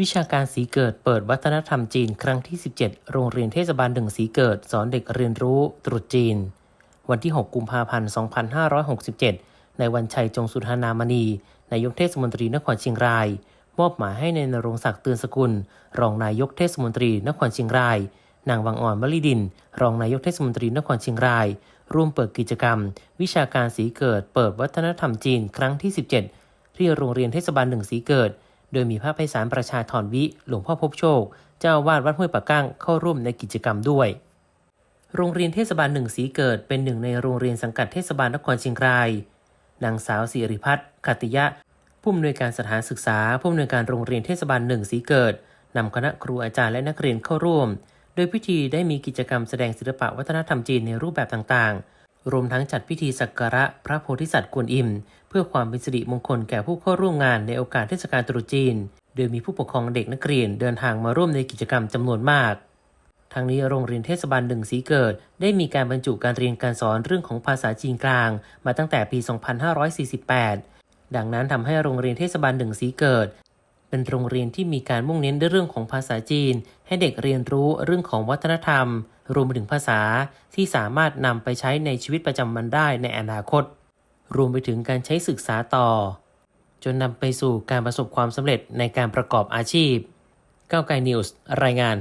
วิชาการสีเกิดเปิดวัฒนธรรมจีนครั้งที่ 17 โรงเรียนเทศบาลหนึ่งสีเกิด สอนเด็กเรียนรู้ตรุษจีน วันที่ 6 กุมภาพันธ์ 2567 ในวันชัยจงสุธานามณี นายกเทศมนตรีนครเชียงราย มอบหมายให้ในายนรงศักดิ์เตือนสกุล รองนายกเทศมนตรีนครเชียงราย นางวังอ่อนมลิดิน รองนายกเทศมนตรีนครเชียงราย ร่วมเปิดกิจกรรม วิชาการสีเกิด เปิดวัฒนธรรมจีนครั้งที่ 17 ที่โรงเรียนเทศบาลหนึ่งสีเกิด โดยมีพระไพศาลประชาธรวิ หลวงพ่อพบโชค เจ้าวาดวัดห้วยปะกั้งเข้าร่วมในกิจกรรมด้วย โรงเรียนเทศบาลหนึ่งสีเกิดเป็นหนึ่งในโรงเรียนสังกัดเทศบาลนครเชียงราย นางสาวสิริพัฒน์คติยะ ผู้อำนวยการสถานศึกษา ผู้อำนวยการโรงเรียนเทศบาลหนึ่งสีเกิดนำคณะครูอาจารย์และนักเรียนเข้าร่วม โดยพิธีได้มีกิจกรรมแสดงศิลปะวัฒนธรรมจีนในรูปแบบต่างๆ รวมทั้งจัดพิธีสักการะพระโพธิสัตว์กวนอิม เพื่อความเป็นสิริมงคลแก่ผู้เข้าร่วมงานในโอกาสเทศกาลตรุษจีน โดยมีผู้ปกครองเด็กนักเรียนเดินทางมาร่วมในกิจกรรมจำนวนมากทางนี้โรงเรียนเทศบาลหนึ่งสีเกิด ได้มีการบรรจุการเรียนการสอนเรื่องของภาษาจีนกลาง มาตั้งแต่ปี 2548 ดังนั้นทำให้โรงเรียนเทศบาลหนึ่งสีเกิด เป็นโรงเรียนที่มีการมุ่งเน้นในเรื่องของภาษาจีน ให้เด็กเรียนรู้เรื่องของวัฒนธรรม รวมไปถึงภาษาที่สามารถนำไปใช้ในชีวิตประจำวันได้ในอนาคต รวมไปถึงการใช้ศึกษาต่อ จนนำไปสู่การประสบความสำเร็จในการประกอบอาชีพก้าวไกลนิวส์รายงาน